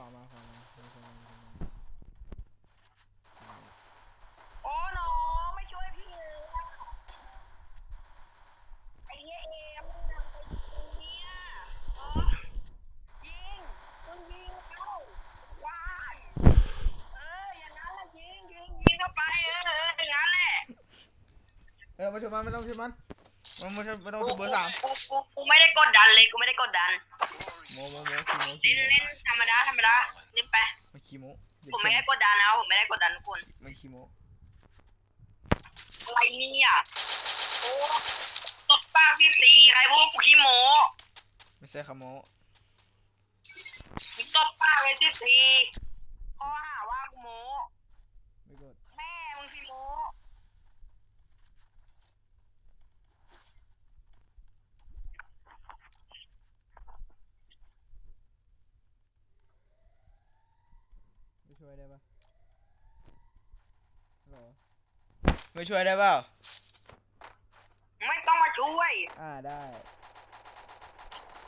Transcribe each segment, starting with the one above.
วามาขวามามีคนมามีคนมาโอ้น้องไม่ช่วยพี่เลยอะไอ้เหี้ยเอมมึงทำไปยิงเนี่ยอ๋อยิงมึงยิงเข้าวายเอออย่างนั้นแหละยิงยิงยิงเข้าไปเออเอออย่างนั้นแหละเออมาช่วยมันไม่ต้องช่วยมันไม่ต้องไม่ต้องช่วยเบอร์สามกูกูกูไม่ได้กดดันเลยกูไม่ได้กดดัน โมโมโมขี้โมเล่ขี้นโมเล่นธรรมดาธรรมดาเล่นไป ไม่ขี้โมเดี๋ยวผมชไม่นได้กดดันนะผมไม่ได้กดดันทุกคนไม่ขี้โมอะไรเนี่ยโอ้ตบปากพี่ตีใครพูดกูขี้โมไม่ใช่ขโม มึงตบปากเลยพี่ตีข้อหาว่ากูโม ไม่กด แม่มึงสิโม ไม่ ช่วยได้ปะฮัลโหลไม่ช่วยได้เปล่าไม่ต้องมาช่วย อ่าได้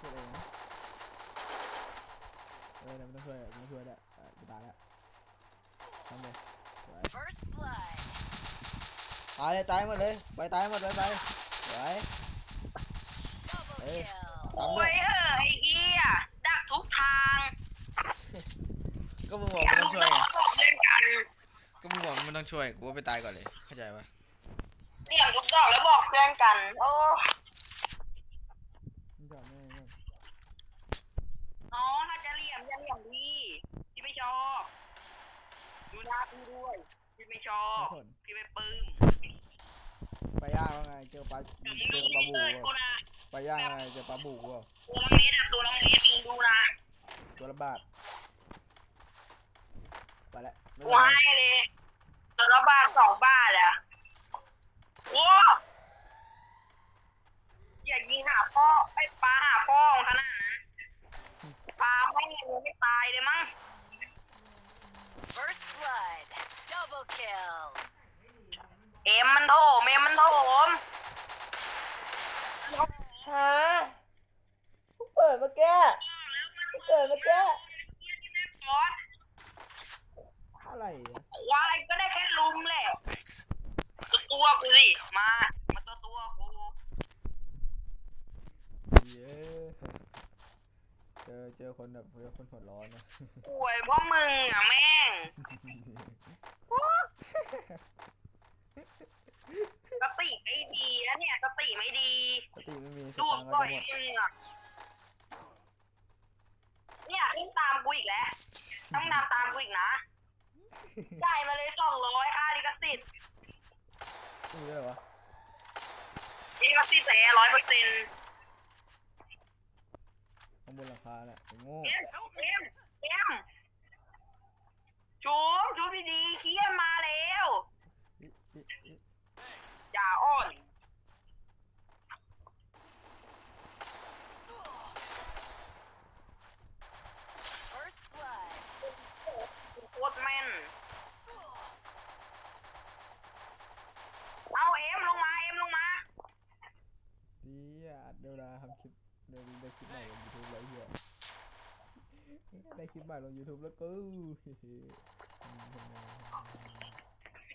ช่วยเองนะเออเดี๋ยวไม่ต้องช่วยไม่ต้องช่วยได้อะจะตายแล้วทำเลยสวย First blood. ตายเลยตายหมดเลยไปตายหมดเลยไปสวย Double Hey. kill. โอ้ยเออไอ้เหี้ยดักทุกทาง ก็มึงบอกไม่ต้องช่วยไงบอกเล่นกันก็มึงบอกไม่ต้องช่วยกูว่าไปตายก่อนเลย เข้าใจปะเสี่ยงทุกดอกแล้วบอกเพื่อนกัน โอ้มึงจอดไม่ไม่น้องถ้าจะเหลี่ยมอย่าเหลี่ยมพี่พี่ไม่ชอบ ดูหน้าพี่ด้วยพี่ไม่ชอบไม่สนพี่ไม่ปลื้มไปย่างว่าไงเจอปลาเดี๋ยวเจมึองกับปลาบูเลิกกูอะนะไปย่างว่าไงเจอปลาบูอะตัวละเมตรอะตัวละเมตรมึงดูนะตัวละบาท ไปแล้วไม่กูเป็นไรให้เลยตัวละบาทสองบาทอะโอ้อย่ายิงหาพ่อไอ้ปลาหาพ่อของขนาดนั้นปลาไม่ยังไม่ตายเลยมั้ง First blood. Double kill. เอ็มมันโถมเอ็มมันโถมฮะเปิดมาแก้เปิดมาแก้บอส อะไรอะควายก็ได้แค่ลุมแหละตัวตัวกูสิ มา มาตัวตัวกูเย้เจอเจอคนแบบเจอคนหัวร้อนนะ ป่วยเพราะมึงอะแม่งสติไม่ดีแล้วเนี่ยสติไม่ดี ปกติไม่มีสดูตางค์ก็ก่อจะยหมดมึงอะเนี่ยนี่ตามกูอีกแล้ว ต้องตามตามกูอีกนะ จ่ายมาเลยสองร้อยค่าลิขสิทธิ์มีด้วยเหรอวะลิขสิทธิ์แต่ร้อยเปอร์เซ็นต์ข้างบนหลังคาแหละไอ้โง่เอ็มเอ็มเอ็มชูมชูดีๆเคียมาแล้วอิอิอิอย่าอ้อน First blood. โคตรแม่น เอาเอ็มลงมา เอ็มลงมา ดีอะเดี๋ยวนะทำคลิปเดี๋ยวได้คลิปใหม่ลงยูทูบแล้วไอ้เหี้ยได้ คลิปใหม่ลงยูทูบแล้วกู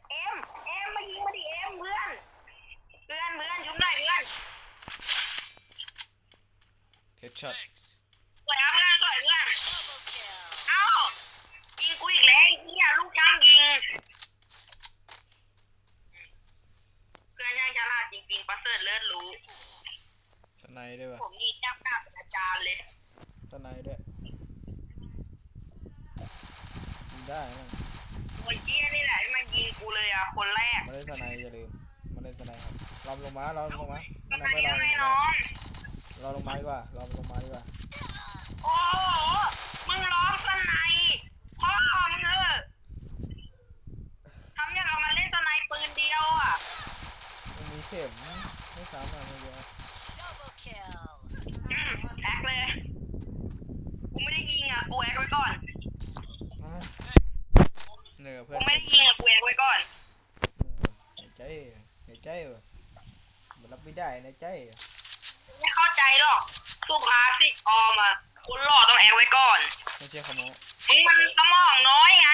เอ็มเอ็มมายิงมาดิเอ็มเพื่อนเพื่อนเพื่อนชุบหน่อยเพื่อนเฮดช็อตสวยครับเพื่อนสวยเพื่อน Double kill. เอ้ายิงกูอีกแล้วไอ้เหี้ยลูกช่างยิงเพื่อนช่างฉลาดจริงๆประเสริฐเลิศรู้สไนด์ด้วยวะผมนี่จับกลับเป็นอาจารย์เลย สไนด์ด้วยยิง ได้นะโอ้ยเหี้ยนี่แหละที่มันยิงกูเลยอะคนแรกมาเล่นสไนด์อย่าลืมมาเล่นสไนด์ครับเราลงมาเราลงมาสทำไนไมด์ไม่เรายังไงน้องเราลงมาดีกว่าเราลงมาดีกว่าโอ้โหมึงร้องสไนป์พ่อมึงเถอะทำอย่างกับมันเล่นสไนป์ปืนเดียวอะมันมีเข็มไม่ซ้ำอะไม่เยอะ Double kill. อืมแอคเลยกูไม่ได้ยิงอะกูแอคไว้ก่อนอะ เหนื่อยเพื่กูอนไม่ได้ยิงอะกูแอคไว้ก่อนในใจในใจว่ะมันรับไม่ได้ในใจไม่เข้าใจหรอกสุภาษิตออมอะคนหล่อต้องแอคไว้ก่อนไม่ใช่ขโมยมึงมันสมองน้อยไง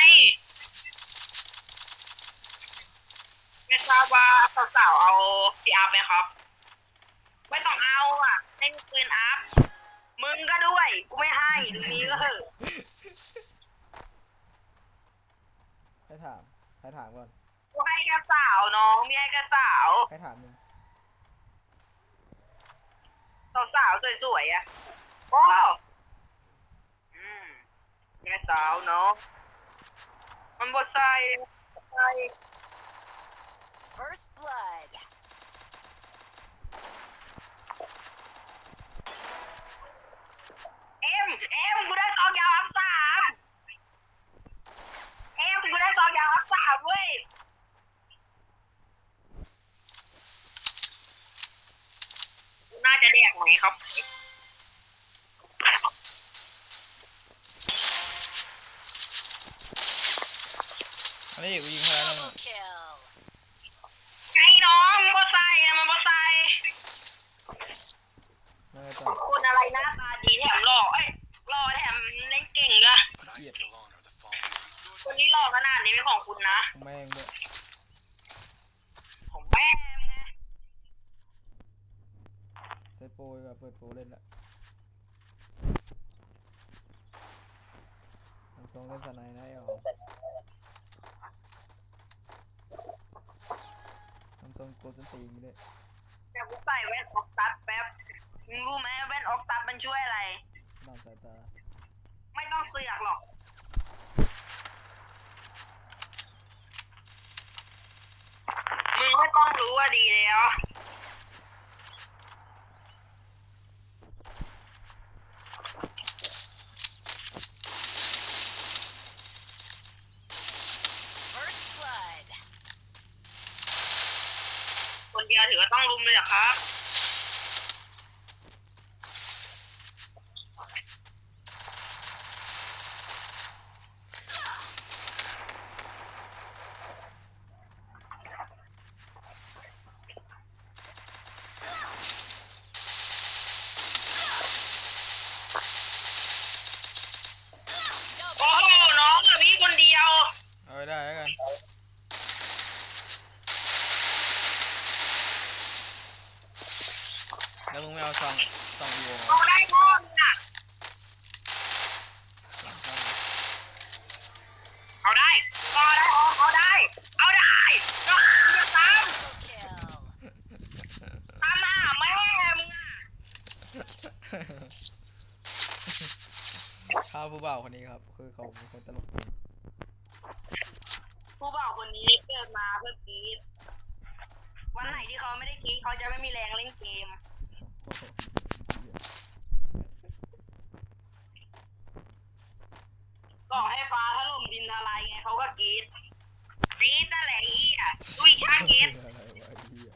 ไม่ทราบว่าสาวๆเอาพีอาร์ไหมครับ ไม่ต้องเอาอะไม่มีปืนอัพมึงก็ด้วย กูไม่ให้ดูนี้ก็เถอะใค รถามใครถามก่อนกูให้แค่สาวน้องไม่ให้แค่สาวใครถามมึงสาวๆสวยๆอะโอ้อืมแค่สาวเนาะมันบ่ใส่บ่ใส่ First blood. เอ็มเอ็มกูได้ซองยาวอัพสามเอ็มกูได้ซองยาวอัพสามเว้ยน่าจะแดกไหมครับอันนี้กูยิงเขาแล้วนะ Double kill. ไอ้น้องมันบ่ใส่อะมันบ่ใส่ ไม่ได้ ข ต่ อ อบ คุณอะไรหน้าตาดีแถมหล่อเอ้ยหล่อแถมเล่นเก่งด้วย But I still honor the fallen resources. คนนี้หล่อขนาดนี้เป็นของคุณนะ แม่งด้วย ของแม่งไง ใช้โปรดีกว่า เปิดโปรเล่นละทำทรงเล่นสไนด์นะไอ้อ๋อทำทรงโกลต้นตีนด้วยแต่กูใส่แว่นออกตัดแป๊บมึงรู้ไหมแว่นออกตัดมันช่วยอะไร นอกสายตาไม่ต้องเสือกหรอก มึงไม่ต้องรู้ว่าดีแล้ว First blood. คนเดียวถือว่าต้องรุมเลยเหรอครับ โอ้โห น้องอะพี่คนเดียว เอาไปได้แล้วกัน แล้วมึงไม่เอาซองซองอีโว เอาได้พ่อมึงอะเอาได้เอาได้เอาเอาได้ เอาได้เอาจะตาม Double kill. ตามหาแม่มึงอะ ข้าวผู้บ่าวคนนี้ครับ คือเขาเป็นคนตลกดีผู้บ่าวคนนี้เกิดมาเพื่อกรีดวันไหนที่เขาไม่ได้กรีดเขาจะไม่มีแรงเล่นเกมโอ้โหก็ให้ฟ้าถล่มดินทลายไงเขาก็กรีดกรีดนั่นแหละไอ้เหี้ยดุยชากรีดอะไรวะไอ้เหี้ย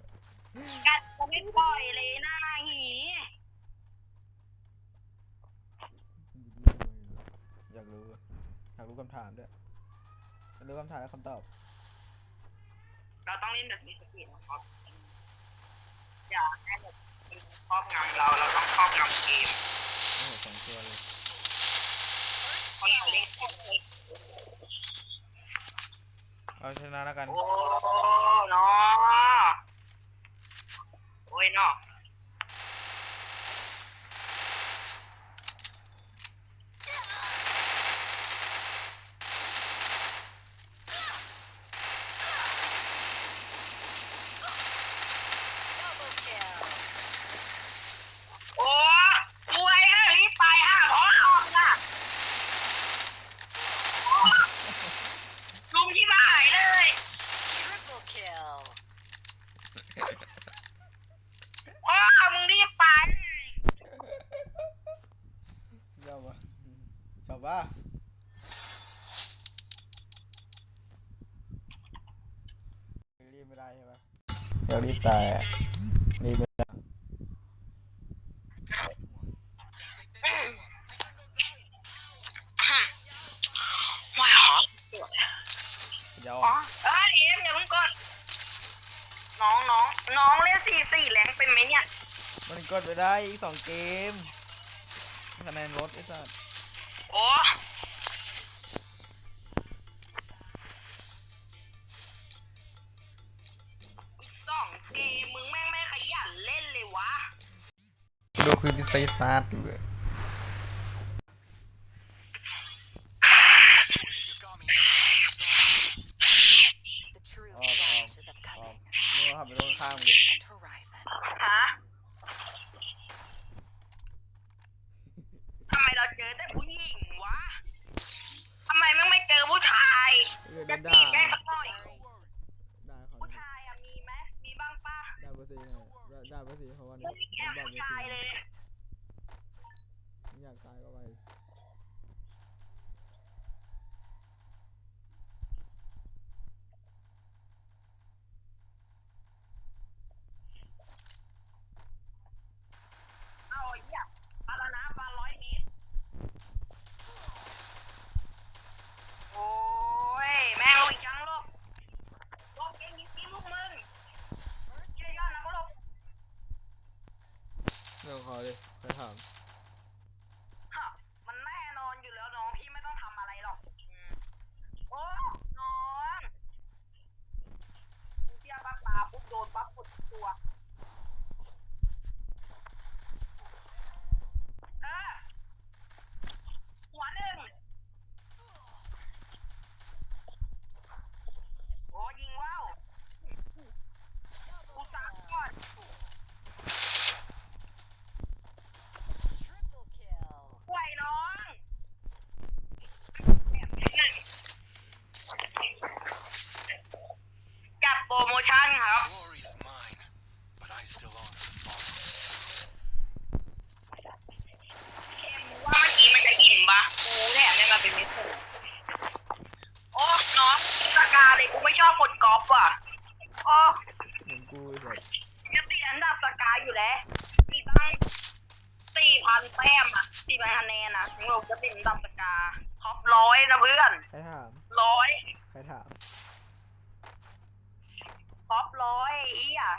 กัดจะไม่ปล่อยเลยหน้าหี อยากรู้อะอยากรู้คำถามด้วยอยากรู้คำถามและคำตอบ เราต้องเล่นแบบมีสตินะครับ อย่าให้แบบมันครอบงำเรา เราต้องครอบงำเกมโอ้โหสองตัวเลยเพราะเราเล่นเกมเลยเอาชนะแล้วกัน โอ้เนาะโอ้ยเนาะ กดไปได้อีกสองเกมคะแนนรถไอ้สัสโอ้สองเกมมึงแม่งไม่ขยันเล่นเลยวะ ดูคือพิเศษซัด ภาษีไงได้ได้ภาษีของวันนี้ผมบอกจริงๆอยากตายก็ไป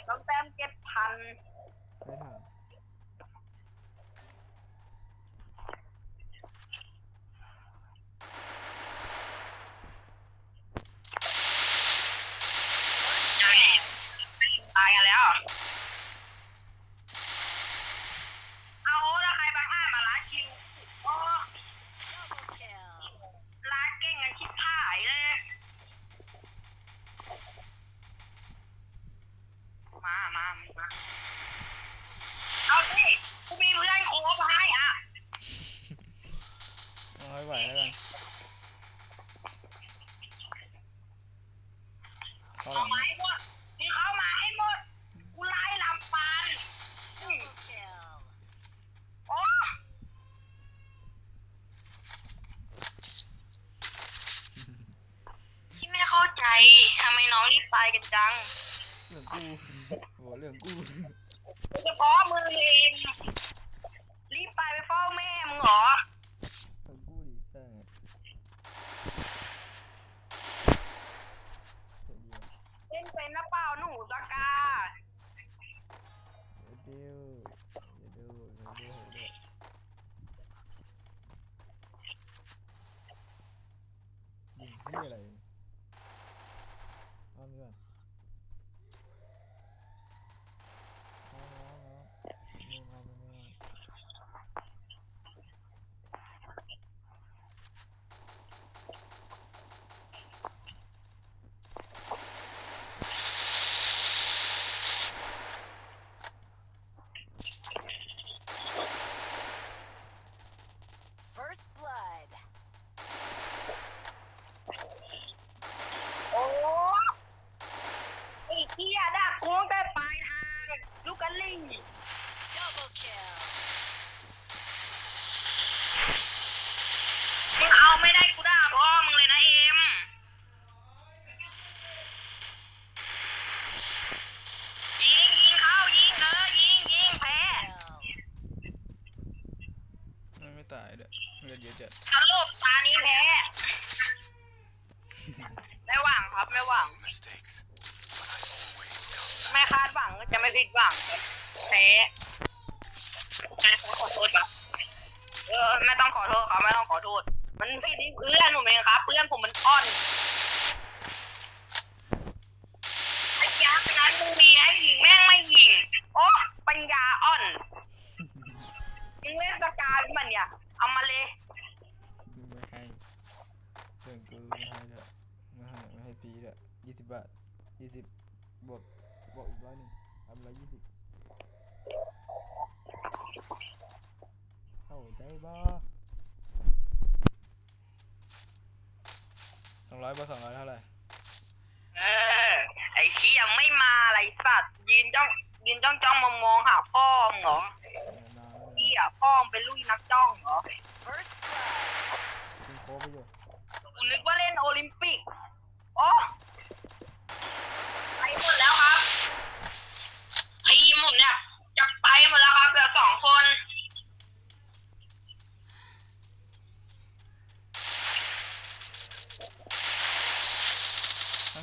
ต้องแต้มเก็บพัน ไม่ถามายกันจังเรื่องกูหัวเรื่องกูจะพ้อมือเองรีบไปไปเฝ้าแม่มึงเหรอ มันผิดที่เพื่อนผมเองครับเพื่อนผมมันอ่อนปัญญาขนั้นมึงมีใอ้ยิงแม่งไม่หยิงโอ้ปัญญาอ่อนยิงเล่นสกาลมันเนี่ยเอามาเลยยี่สิบบาทยี่สิบบวกบวกอีกร้อยหนึ่งทำรยี่สิบเข้าใจบ้า สองร้อยบวกสองร้อยเท่าไหร่เออ ไอ้เชี่ยไม่มาอะไรสัตว์ยืนจ้องยืนจ้องจ้องมองมองหาพ่อมึงเหรอนานแล้วเชี่ยพ่อมึงเป็นลุยนักจ้องเหรอ First blood. กินโค้กไปอยู่กูนึกว่าเล่นโอลิมปิกโอ้ไปหมดแล้วครับ ทีมผมเนี่ยจะไปหมดแล้วครับเหลือสองคน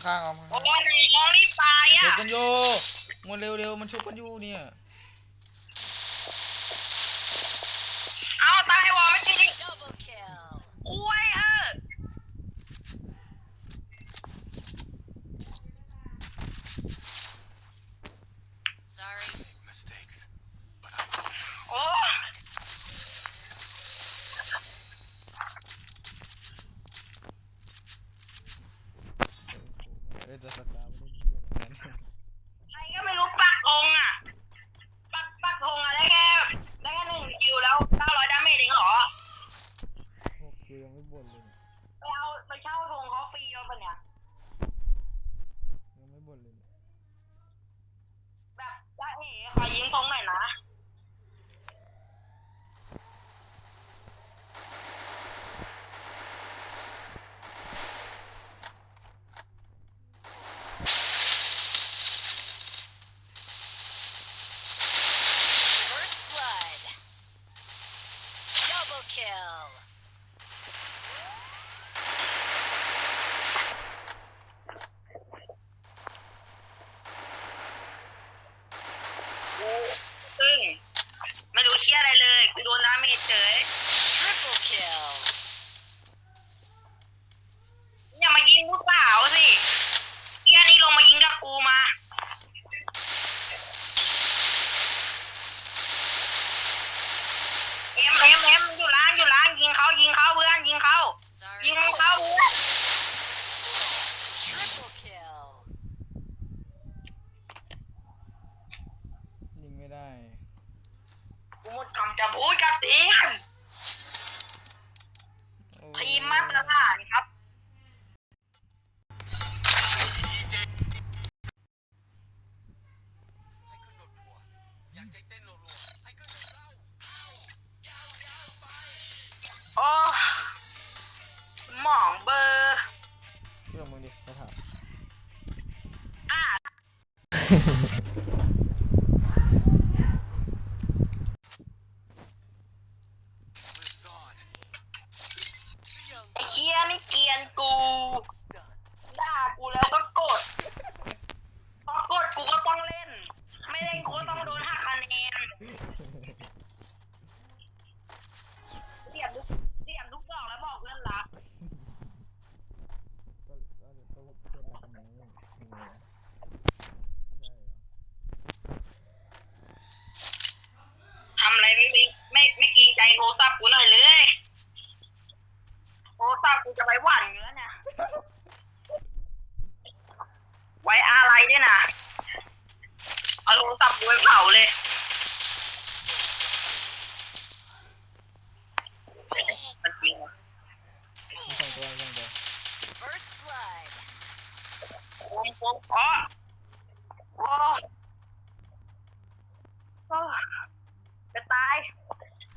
ข้างๆเอาข้างโอ้ยน้องรีบตายๆชุบอะ กันอยู่มันเร็วๆมันชุบกันอยู่เนี่ย เอาตายวอไม่จริง Double kill. คุยเออ Sorry. Mistakes, but I own them. โอ้ เล่นจะสตาร์ไม่ได้เหี้ยอะไรนั้น ใครก็ไม่รู้ปักองอะ ปักปักองอะได้แค่ได้แค่หนึ่งคิวแล้วเก้าร้อยดาเมจเองเหรอ พวกกูยังไม่บ่นเลยเนี่ย ไปเอาไปเช่าธงเขาฟรีเอาปะเนี่ย ยังไม่บ่นเลยเนี่ยแบบจ้าเอ๋ขอยิงธงหน่อยนะ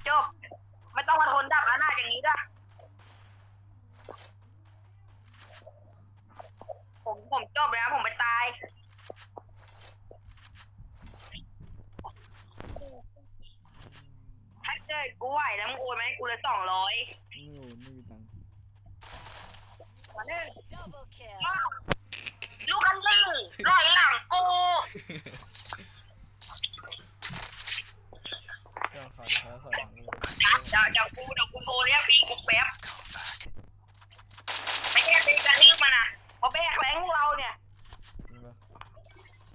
จบ ไม่ต้องมาทนดับอนาถอย่างนี้ด้วยผมผมจบแล้ว ผมไปตาย ถ้าเกิดกูไหวแล้วมึงโอนมาให้กูเลยสองร้อยไม่รู้ไม่มีตังค์มาหนึ่ง Double kill. ลูกกันลิงลอยหลังกู ถอยถยถอยหลัย่าอย่กูเดี๋ยวกูโทรเรียกพี่กูแป๊บไม่ใช่เป็นการเรียกมันนะเพราะแบกแรงเราเนี่ย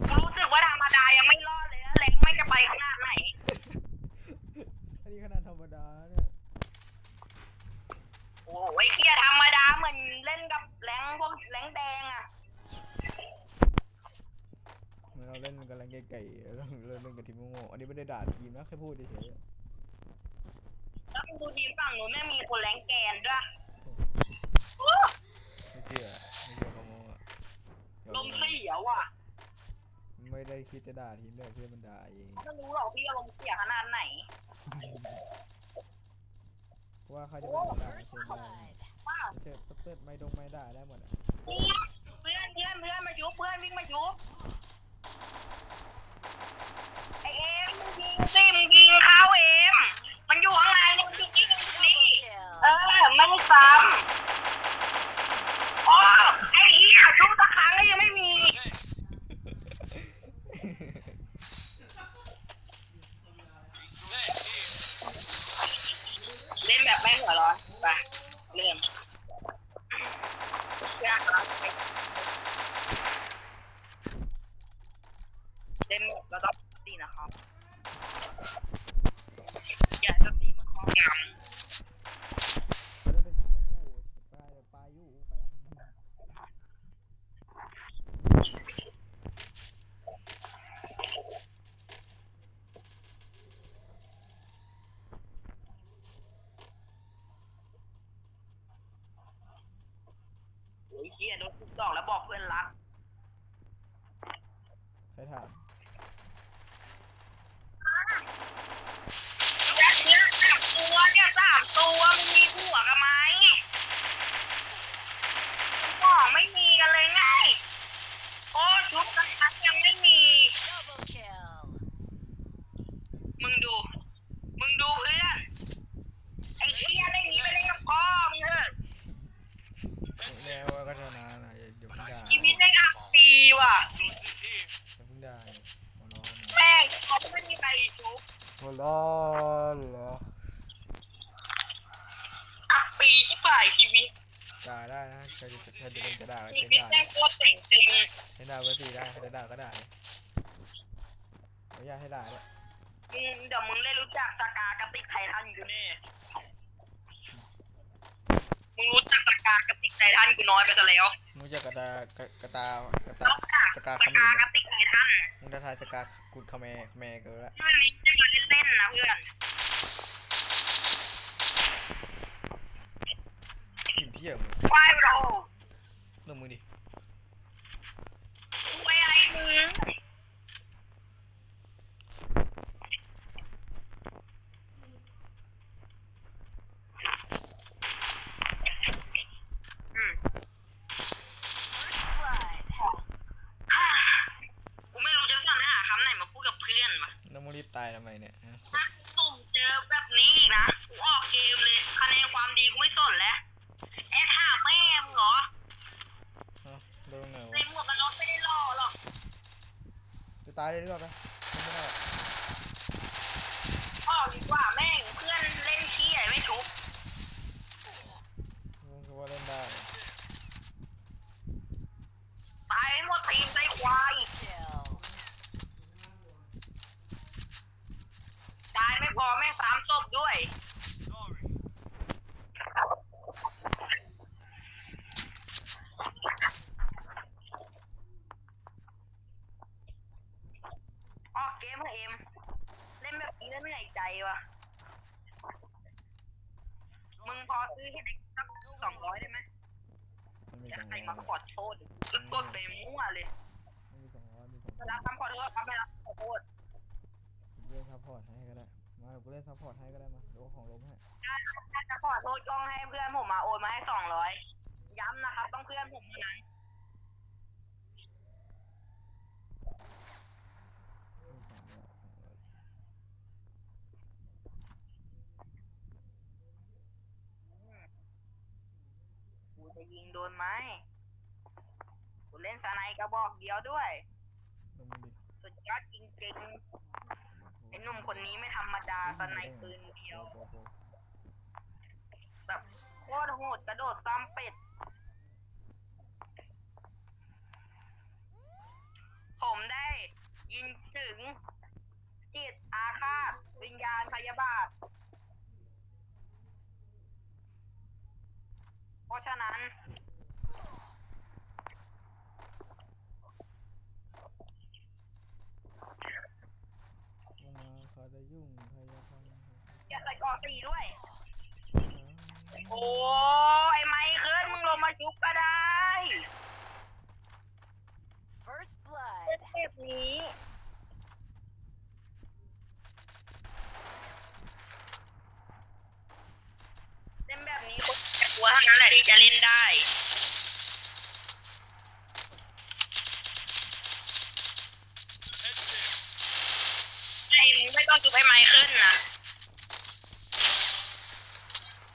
กูรู้สึกว่าธรรมดายังไม่รอดเลยนะแรงไม่จะไปขนาดไหนอันนี้ขนาดธรรมดาเนี่ยโอ้ยเคียธรรมดาเหมือนเล่นกับแรงพวกแรงแดงอะเราเล่นกันแรงไก่ๆเราเล่นกันทีมโง่อันนี้ไม่ได้ด่าทีมนะแค่พูดเฉยๆ ล้วมึงดูทีมฝั่งหนูแม่งมีคนแรงแกนด้วยไม่เชื่อไม่เชื่อขาโง่อะลมเสียวอะ ไม่ได้คิดจะด่าทีมด้วยเพื่อนมันด่าเองไม่รู้หรอกพี่อารมณ์เสียขนาดไหนว่าเขาจะเป็นด่าเพื่อนได้ blood. ว้าวเพื่อนเพื่อนไม่ดงไม่ด่าได้หมดอะ เพื่อนเพื่อนเพื่อนมาชุบเพื่อนวิ่งมาชุบไอเอ็มมึงยิงสิมึงยิงเขาเอ็มมันอยู่ข้างในเนี่ยมันอยู่นี่มันอยู่นี่ Kill. เออไม่ได้ ซ้ำโอ้ไอ้เหี้ยชุบสักครั้งก็ยังไม่มีเล่นแบบไม่หัวร้อนไปเริ่มยากนะเล่นแบบเราต้องตีนะครับอย่าให้สติมันครอบง เขาจะเป็นแบบโอ้โหปลาปลาอยู่ไปละำโอ้ยเฮียโดนทุกดอกแล้วบอกเพื่อนรัก ใครถาม เนี่ยเนี่ยสามตัวเนี่ยสามตัวมึงมีผัวกันไหมบอกไม่มีกันเลยไง โอ้ชุบกันทักยังไม่มี Double kill. มึงดู มึงดูเพื่อน ไอ้เชี่ยเล่นนี้ไปเล่นกับพ่อมึงเถอะ แน่ว่าก็ชนะนะอย่าอย่าเพิ่งด่า ชีวิตได้อัพปีว่ะ อย่าเพิ่งด่าหัวร้อนนะ แม่งเขาไม่มีใครชุบ หัวร้อนเหรอ อัพปีที่ฝ่ายชีวิต ด่าได้นะใครจะใครจะเป็นจะด่าก็ ชี เช่น วิต ด่า แม่งโคตรเจ๋งจริง ให้ด่าเบอร์สี่ได้ใครจะด่าก็ด่าเลยไม่อยากให้ด่าเลยอืมเดี๋ยวมึงได้รู้จักสกากระติกไททันอยู่แน่มึงรู้จักสกากระติกไททันกูน้อยไปซะแล้วมึงจะกระตากระกระตากระตา รู้จักสกาสเขมร กาไหมกระติกไททันมึงจะทายสกากุดคาเมคาเมเกินละที่มันนี้จะมาเล่นๆนะเพื่อนพิมพ์เพี้ยมึงควายเราเรื่องมึงดิ จะยิงโดนไหมกูเล่นสไนกระบอกเดียวด้วย ลงมึงดิสุดยอดจริงๆไอ้หนุ่มคนนี้ไม่ธรรมดาสไนปืนเดียว โอ้โหแบบโคตรโหดกระโดดซ้ำเป็ด ผมได้ยินถึงจิตอาฆาตวิญญาณพยาบาท ราะฉะนั้นลมาขอจะยุ่งพยาพันธ์อย่าใส่กอสีด้วย โอ้ไอไมเคิร์ดมึงลงมาชุบก็ได้ First blood เทปนี แหละที่จะเล่นได้ เอ็ดเด ไอ้มึงไม่ต้องจุบไอ้ไมเคิลนะ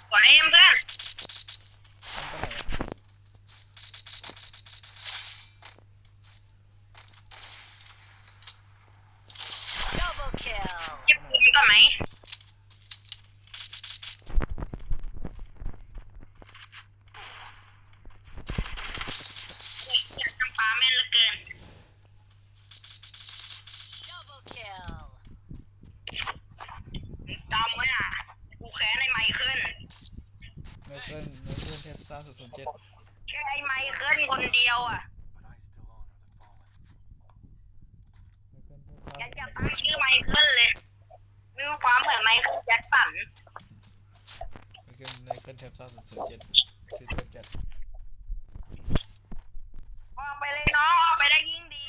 ไหวเพื่อน ทำไปไหนอะ Double kill. เก็บปืนก่อนไหมเฮ้ยอยากทำปลาแม่นเหลือเกิน Double kill. จำไว้นะกูแค้นไอ้ไมเคิล ไมเคิลไมเคิลเทพซ่าศูนย์ศูนย์เจ็ดแค่ไอ้ไมเคิลคนเดียวอะไมเคิลเทพซ่าอยากจะตั้งชื่อไมเคิลเลยมีความเหมือนไมเคิลแจ็คสันไมเคิลไมเคิลเทพซ่าศูนย์ศูนย์เจ็ดศูนย์ศูนย์เจ็ดออกไปเลยน้องออกไปได้ยิ่งดี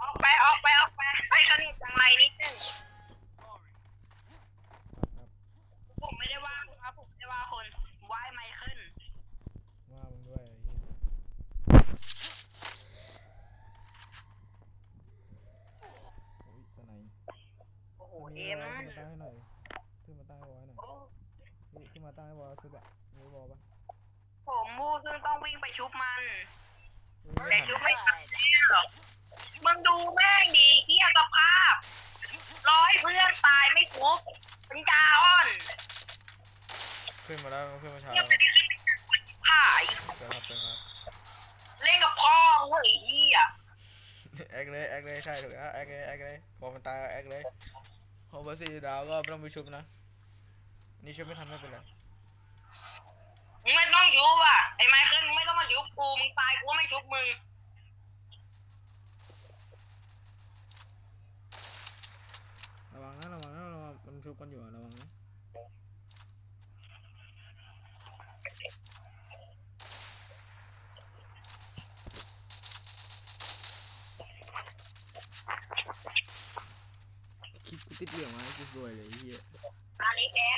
ออกไปออกไปออกไปไปสนิทจังไรนิดนึงครับครับผมไม่ได้ว่าคุ ว่าคนผมว่าไอ้ไมเคิลว่ามึงด้วยไอ้เหี้ยโอ้ยสไนป์โอ้โหมีเอ็มอะไรขึ้นมาตั้งให้หน่อยขึ้นมาตั้งให้บอยหน่อยโอ้นี่ขึ้นมาตั้งให้บอยชุดอะมีบอลปะผมมูซึ่งต้องวิ่งไปชุบมัน เฮ้ยแต่ First ชุบไม่ทัน blood. แน่หรอกมึงดูแม่งดีเที่ยสภาพร้อยเพื่อนตายไม่ทุบปัญญาอ่อน ขึ้นมาแล้วขึ้นมาช้าเที่ยแล้วไม่ได้เล่นกับคนผายเจอครับเจอครับ เล่นกับพ่อมึงเว้ยไอ้เหี้ยแอคเลยแอคเลยใช่ถูกแล้วแอคเลยแอคเลยพอมันตายก็แอคเลยพอเบอร์สี่ดาวก็ไม่ต้องไปชุบนะ นี่ชุบไม่ทันไม่เป็นไรมึงไม่ต้องยุบอะไอ้ไมเคิลมึงไม่ต้องมายุบกูมึงตายกูก็ไม่ยุบมึงระวังนะระวังนะระวังมันชุบกันอยู่อะระวังนะคลิปกู ติดเหลืองมากูสวยเลยไอ้เฮียอันนี้แพ้